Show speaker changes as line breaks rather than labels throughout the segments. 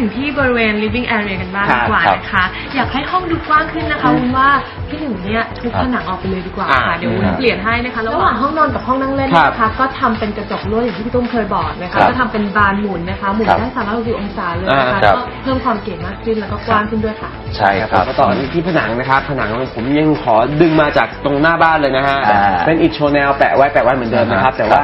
ถึงที่บริเวณ living area กันบ้าง
ครั
ดี
บ
กว่า
ครับ
นะคะ อยากให้ห้องดูกว้างขึ้นนะคะวุ้นว่า พี่หนึ่งเนี่ยทุบ
ครับ
ผนังออกไปเลยดีกว่า
อ่า
ค่ะเดี๋ยววุ้น
ครับ
เปลี่ยนให้นะคะระหว่างห้องนอนกับห้องนั่งเล่น
ครับ
นะคะก็ทำเป็นกระจกลวดอย่างที่พี่ตุ้มเคยบอกนะ
ครั
คะ
บ
ก็ทำเป็นบานหมุนนะคะ หมุน
ครับ
ได้360องศาเลยนะ
อ่า
คะ
ครับ
ก็เพิ่มความเก๋มากขึ้นแล้วก็กว้างขึ้นด้วยค่ะ
ใช่ครับ
ก็ต่อที่ผนังนะครับผนังผมยังขอดึงมาจากตรงหน้าบ้านเลยนะฮะ
อ่า
เป็นอิฐโชว์แนวแปะไว้แปะไว้เหมือนเดิมนะครับ
อ่าฮะ
แต่ว่า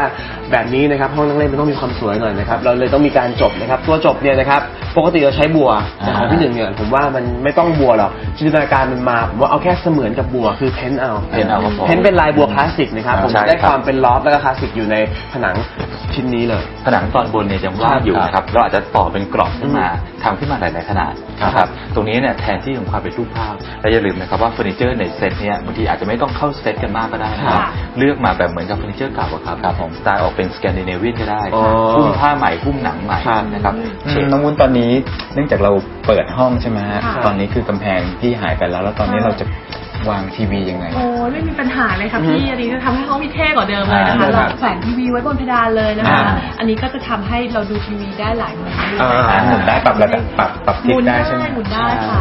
แบบนี้นะครับห้องนั่งเล่นมันต้องมีความสวยหน่อยนะครับเราเลยต้องมีการจบนะครับตัวจบเนี่ยนะครับปกติเราใช้บัวแต่ของพี่หนึ่งเนี่ยผมว่ามันไม่ต้องบัวหรอกจินตนาการมันมาผมว่าเอาแค่เสมือนกับบัวคือเพ้นท์เอา
เพ้นท์เอาครับผม
เพ้นท์เป็นลายบัวคลาสสิกนะครับผม
ใช่
ได้
ครับ
ความเป็นลอฟแล้วก็คลาสสิกอยู่ในผนังชิ้นนี้เลย
ผนังตอนบนเนี่ยยังว่างอยู่นะครับเราอาจจะต่อเป็นกรอบขึ้นมาทำขึ้นมาหลาย ๆ ขนาดนะครับตรงนี้เนี่ยแทนที่ของความเป็นรูปภาพและอย่าลืมนะครับว่าเฟอร์นิเจอร์ในเซตเนี่ยบางทีอาจจะไม่ต้องเข้าเซตกันมากก็ได้นะครับ
ค่ะ
เลือกมาแบบเหมือนกับเฟอร์นิเจอร์เก่าอะครับครับผมสไตล์ออกเป็นสแกนดิเนเวียนก็ได้
อ๋อ
หุ้มผ้าใหม่หุ้มหนังใหม่
ครับ
นะครับ
อื
เฉ
ม
ด
น้องวุ้นตอนนี้เนื่องจากเราเปิดห้องใช่ไหมฮะ
ค่ะ
ตอนนี้คือกำแพงที่หายไปแล้ว แล้วตอนนี้เราจะ วางทีวียังไง
โอ้ยไม่มีปัญหาเลยค่ะพี่ อันนี้จะทำให้ห้องมีเท่กว่าเดิมเลยนะคะ
อ่า
เราแขวนทีวีไว้บนเพดานเลยนะคะ
อ่า
อันนี้ก็จะทำให้เราดูทีวีได้หลายมุมด้วย
อ่า
อ่าหมุนได้ปรับระดับปรับปรับ
ห
ทิศ
มุน
ได้
ได้
ใช่ไหม
หมุนได้ค่ะ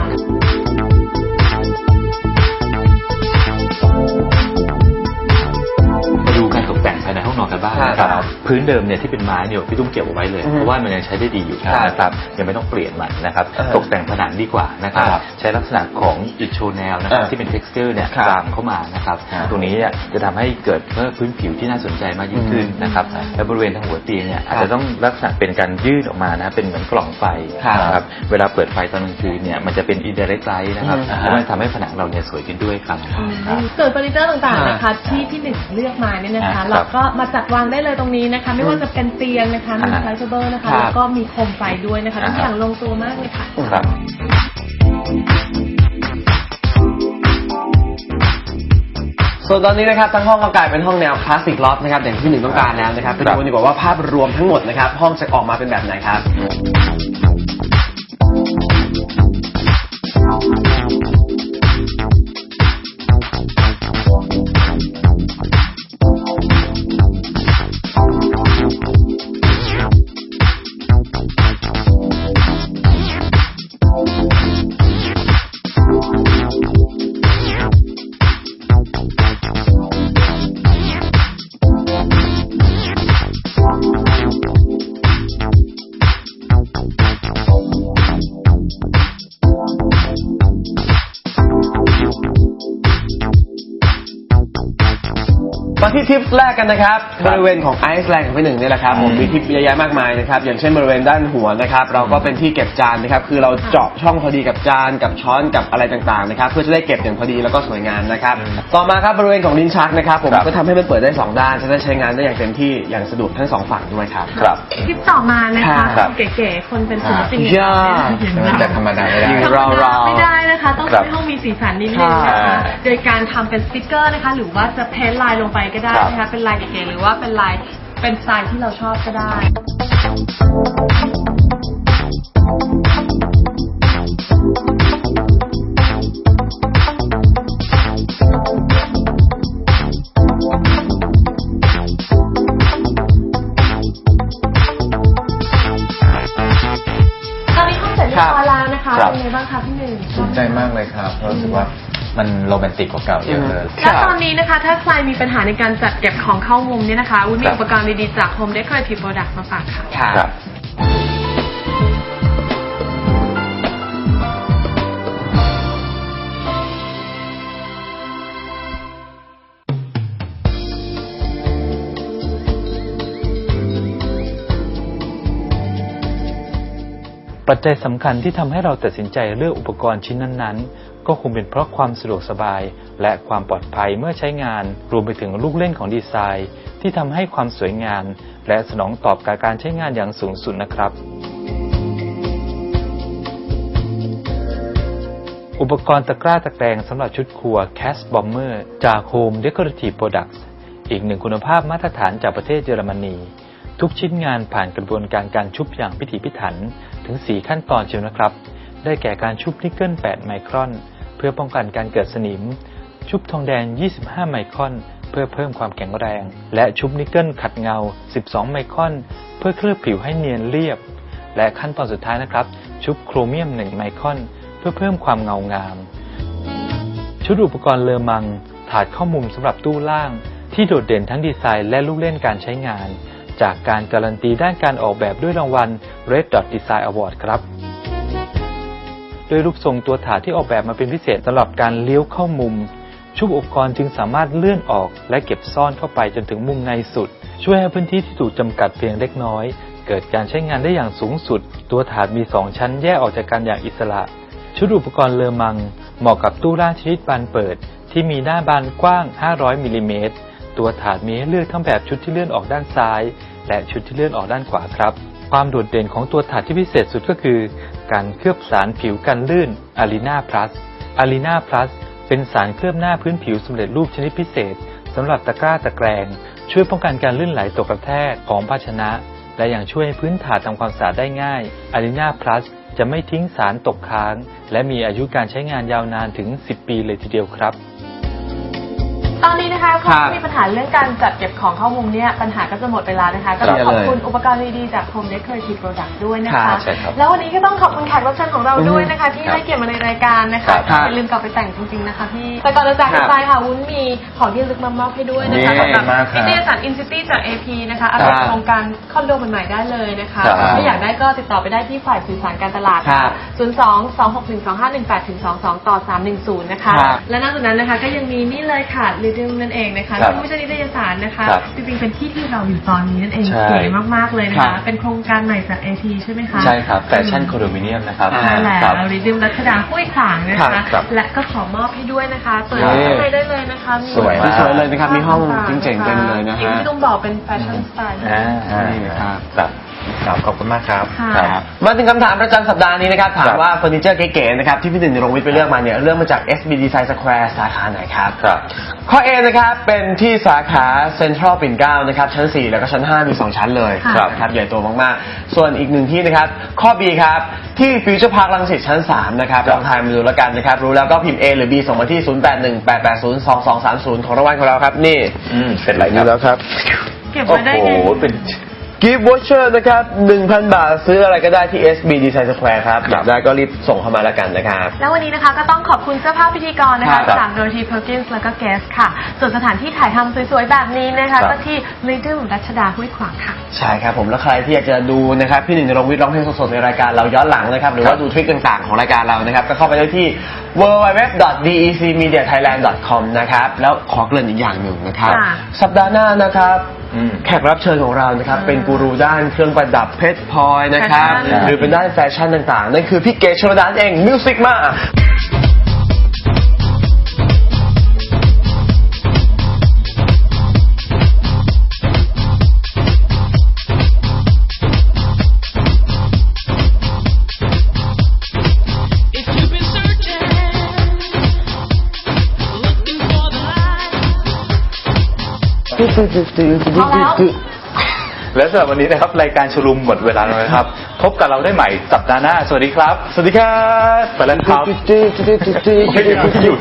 มาดูการตกแต่งภายในห้องนอนกันบ้างนะค
ครั
รับบ พื้นเดิมเนี่ยที่เป็นไม้เนี่ยพี่ตุ้มเก็บเอาไว้เลย
อือฮึ
เพราะว่ามันยังใช้ได้ดีอยู่
ครับ
นะครับยังไม่ต้องเปลี่ยนมันนะครับ
เออ
ตกแต่งผนังดีกว่านะครับ
ครับ
ใช้ลักษณะของอิฐโชว์แนวนะครับ
เออ
ที่เป็น texture เนี่ย
ครับ
ตามเข้ามานะครับ
ครับ
ตรงนี้เนี่ยจะทำให้เกิดเพิ่มพื้นผิวที่น่าสนใจมากยิ่งขึ้นนะครับ
ครับ
และบริเวณทางหัวเตียงเนี่ย
ครับ
อาจจะต้องลักษณะเป็นการยืดออกมานะเป็นเหมือนกล่องไฟ
ครับ
นะครับเวลาเปิดไฟตอนกลางคืนเนี่ยมันจะเป็น indirect light นะครับ
อืม
แล้วมันทำให้ผนังเราเนี่ยสวยขึ้นด้วยครับ
ส่วนเฟอร์นิเจอร์ต่างๆนะคะที่พี่หนึ่งเลือกมาเนี่ยนะคะ
ครับ
เราก็มาจัดวางได้เลยตรงนี้นะคะ ไม่ว่าจะเป็นเตียงนะคะ มี
อ่า
ไฟเบอร์นะคะ
ครับ
แล้วก็มีโคมไฟด้วยนะคะทุก
อ่า
อย่างลงตัวมากเลยค่ะ
ครับ
ส่วนตอนนี้นะครับทั้งห้องก็กลายเป็นห้องแนวคลาสสิกล็อฟนะครับอย่างที่พี่หนึ่งต้องการแล้วนะครับไปดูกันดีกว่าว่าภาพรวมทั้งหมดนะครับ ห้องจะออกมาเป็นแบบไหนครับ มาที่ทิปแรกกันนะครับ
ครับ
บริเวณของไอซ์แลนด์ของพี่หนึ่งนี่แหละครับผม
อืม
มีทิปเยอะแยะมากมายนะครับอย่างเช่นบริเวณด้านหัวนะครับเราก็เป็นที่เก็บจานนะครับคือเราเจาะช่องพอดีกับจานกับช้อนกับอะไรต่างๆนะครับเพื่อจะได้เก็บอย่างพอดีแล้วก็สวยงามนะครับต่อมาครับบริเวณของลิ้นชักนะครับผม
ครับ
ก็ทำให้มันเปิดได้สองด้านจะได้ใช้งานได้อย่างเต็มที่อย่างสะดวกทั้งสองฝั่งด้วยครับ
ครับ
คลิปต่อมานะคะ
ครับ
เก๋ๆคนเป็นศิลปิน
ย่า
อย่างเราเนี่ย
จะธรรมดาไม่ได้
อยู่
ธรรม
เรา
ดา
เรา
ไม่ได้นะคะต้อง
ครับ
ให้ห้องมีสีสันนิดนึงนะ
ครั
คะ
บ
โดยการทำเป็นสติกเกอร์นะคะหรือว่าจะเพ้นท์ลายลงไปก็ได้นะ
ครั
คะ
บ
เป็นลายเก๋ๆหรือว่าเป็นลายเป็นสไตล์ที่เราชอบก็ได้ ตอนนี้ห้องเสร็จเรียบร้อยแล้วนะคะ
ครับ
เป็นไงบ้างคะพี่หนึ่ง
ภูมิใจมากเลยครับเพราะรู้สึกว่า มันโรแมนติกกว่าเก่าเยอะเลย
และตอนนี้นะคะถ้าใครมีปัญหาในการจัดเก็บของเข้ามุมเนี่ยนะคะวุ้นมี
ครับ
อุปกรณ์ดีๆจาก Home Decorative Product มาฝากค่ะ
ครับ
ปัจจัยสำคัญที่ทำให้เราตัดสินใจเลือกอุปกรณ์ชิ้นนั้นๆ ก็คงเป็นเพราะความสะดวกสบาย และความปลอดภัยเมื่อใช้งาน รวมไปถึงลูกเล่นของดีไซน์ ที่ทำให้ความสวยงามและสนองตอบกับการใช้งานอย่างสูงสุดนะครับ อุปกรณ์ตะกร้าตะแกรงสำหรับชุดครัว Cast Bomber จาก Home Decorative Products อีกหนึ่งคุณภาพมาตรฐานจากประเทศเยอรมนี ทุกชิ้นงานผ่านกระบวนการการชุบอย่างพิถีพิถัน ถึง 4 ขั้นตอนเชียวนะครับ ได้แก่การชุบนิกเกิล 8 ไมครอน เพื่อป้องกันการเกิดสนิม ชุบทองแดง 25 ไมครอน เพื่อเพิ่มความแข็งแรง และชุบนิกเกิลขัดเงา 12 ไมครอน เพื่อเคลือบผิวให้เนียนเรียบ และขั้นตอนสุดท้ายนะครับ ชุบโครเมียม 1 ไมครอน เพื่อเพิ่มความเงางาม ชุดอุปกรณ์เลอมัง ถาดข้อมุมสำหรับตู้ล่าง ที่โดดเด่นทั้งดีไซน์และลูกเล่นการใช้งาน จากการการันตีด้านการออกแบบด้วยรางวัล Red Dot Design Award ครับ ด้วยรูปทรงตัวถาดที่ออกแบบมาเป็นพิเศษสำหรับการเลี้ยวเข้ามุม ชุดอุปกรณ์จึงสามารถเลื่อนออกและเก็บซ่อนเข้าไปจนถึงมุมในสุด ช่วยให้พื้นที่ที่ถูกจำกัดเพียงเล็กน้อย เกิดการใช้งานได้อย่างสูงสุด ตัวถาดมี 2 ชั้นแยกออกจากกันอย่างอิสระ ชุดอุปกรณ์เลอมัง เหมาะกับตู้ล่างชนิดบานเปิด ที่มีหน้าบานกว้าง 500มิลลิเมตรตัวถาดมีให้เลือกทั้งแบบชุดที่เลื่อนออกด้านซ้าย และชุดที่เลื่อนออกด้านขวาครับ ความโดดเด่นของตัวถาดที่พิเศษสุดก็คือ การเคลือบสารผิวกันลื่น Arena Plus Arena Plus เป็นสารเคลือบหน้าพื้นผิวสำเร็จรูปชนิดพิเศษสำหรับตะกร้าตะแกรงช่วยป้องกันการลื่นไหลตกกระแทกของภาชนะ และยังช่วยให้พื้นถาดทำความสะอาดได้ง่าย Arena Plus จะไม่ทิ้งสารตกค้าง และมีอายุการใช้งานยาวนานถึง 10 ปีเลยทีเดียวครับ
ตอนนี้นะคะ
ครั
ถ้า
บ
มีปัญหาเรื่องการจัดเก็บของเข้ามุมเนี่ยปัญหาก็จะหมดไปแล้วนะคะ ก็ต้อง
ครับ
ขอบคุณอุปกรณ์ดีๆจาก Home Decorative Product ด้วยนะ
ครั
คะ
บใช่ครับ
แล้ววันนี้ก็ต้องขอบคุณแขกรับเชิญของเราด้วยนะคะ ที่
ครับ
ให้เกียรติมาในรายการนะคะ
ครับ
อย่าลืมกลับไปแต่งจริงๆนะคะพี่แต่ก่อนจะจากกันไปค่ะวุ้นมีของที่ระลึกมามอบให้ด้วยนะคะ
นี่
สำหรับ
มากครับ
นิตยสาร Incity จาก AP นะคะอัปเดต
ครับ
โครงการคอนโดใหม่ๆได้เลยนะคะ
ครับ
ถ้าอยากได้ก็ติดต่อไปได้ที่ฝ่ายสื่อสารการตลาด
ครับ
02 261 2518ถึง22 ต่อ 310 นะคะ
ครับ
และนอกจากนั้นนะคะก็ยังมีนี่เลยค่ะ Rhythm นั่นเองนะคะ
ครับ
ซึ่งไม่ใช่นิตยสารนะคะ
ครับ
จริงๆเป็นที่ที่เราอยู่ตอนนี้นั่นเอง
ใช่
เก๋มากๆเลยนะ
ครั
คะ
บ
เป็นโครงการใหม่จาก AP ใช่ไหมคะ
ใช่ครับแฟชั่นคอนโดมิเนียมนะครับ
อ่า
ใช่แล้
ครับ
ว Rhythm รัชดาห้วยขวางนะ
ครั
คะ
บครับ
และก็ขอมอบให้ด้วยนะคะ เปิด
นี่
ข้างในได้เลยนะคะมี
สวยมาก
สวยเลยนะครับมีห้องเจ๋งๆเต็มเลยนะ
อย่าง
ฮะ
ที่ต้องบอกเป็นแฟชั่นสไตล์
อ่า
นี่ครับ
ครับ
ครับขอบคุณมากครับ
ค่ะ
ครับ
มาถึงคำถามประจำสัปดาห์นี้นะครับ ถาม
ครับ
ว่าเฟอร์นิเจอร์เก๋ๆนะครับที่พี่หนึ่งนรงค์วิทย์ไปเลือกมาเนี่ยเลือกมาจาก SB Design Square สาขาไหนครับ
ครับ
ข้อ A นะครับเป็นที่สาขาเซ็นทรัลปิ่นเกล้านะครับชั้น 4 แล้วก็ชั้น 5 มี 2 ชั้นเลย
ครับ
นะครับใหญ่โตมากๆ ส่วนอีกหนึ่งที่นะครับ ข้อ B ครับ ที่ฟิวเจอร์พาร์คลังสิตชั้น 3 นะครับ
ครับ
ลองทายมาดูแล้วกันนะครับ รู้แล้วก็พิมพ์ A หรือ B ส่งมาที่ 0818802230 ของรางวัลของเราครับนี่
อืมเป็นไรค
นี่
รับ
แล้วครับ
เก็บ
โอ้
ไว้ได้
โห
ไง
เป็น
กิฟต์วอเชอร์นะครับ 1,000 บาทซื้ออะไรก็ได้ที่ SB Design Square ครับอยากได้ก็รีบส่งเข้ามาแล้วกันนะครับ
แล้ววันนี้นะคะก็ต้องขอบคุณเสื้อผ้าพิธีกรนะ
ครั
คะ
บ
จากโดยทีเพอร์กินส์แล้วก็เกสค่ะ ส่วนสถานที่ถ่ายทำสวยๆ แบบนี้นะ
ครั
คะ
บ
ก็ที่ลิทึมรัชดาห้วยขวางค่ะ
ใช่ครับผมแล้วใครที่อยากจะดูนะครับพี่หนึ่งนรงค์วิทย์ร้องเพลงสดๆในรายการเราย้อนหลังนะครับ หรือว่าดูทริคต่างๆของรายการเรานะครับ ก็เข้าไปได้ที่ www.decmediathailand.com นะครับ แล้วขอเกริ่นอีกอย่างหนึ่งนะครับ
ค่ะ
สัปดาห์หน้านะครับ
อืม
แขกรับเชิญของเรานะครับ เป็นกูรูด้านเครื่องประดับเพชรพลอยนะครับ
แฟชั่น
หรือเป็นด้านแฟชั่นต่างๆ นั่นคือพี่เกศชลดานเองมิวสิกมา
และสำหรับวันนี้นะครับรายการชลุมหมดเวลาแล้วนะครับ พบกับเราได้ใหม่สัปดาห์หน้า สวัสดีครับ
สวัสดีครับ
ไปแล้วครับ
หยุด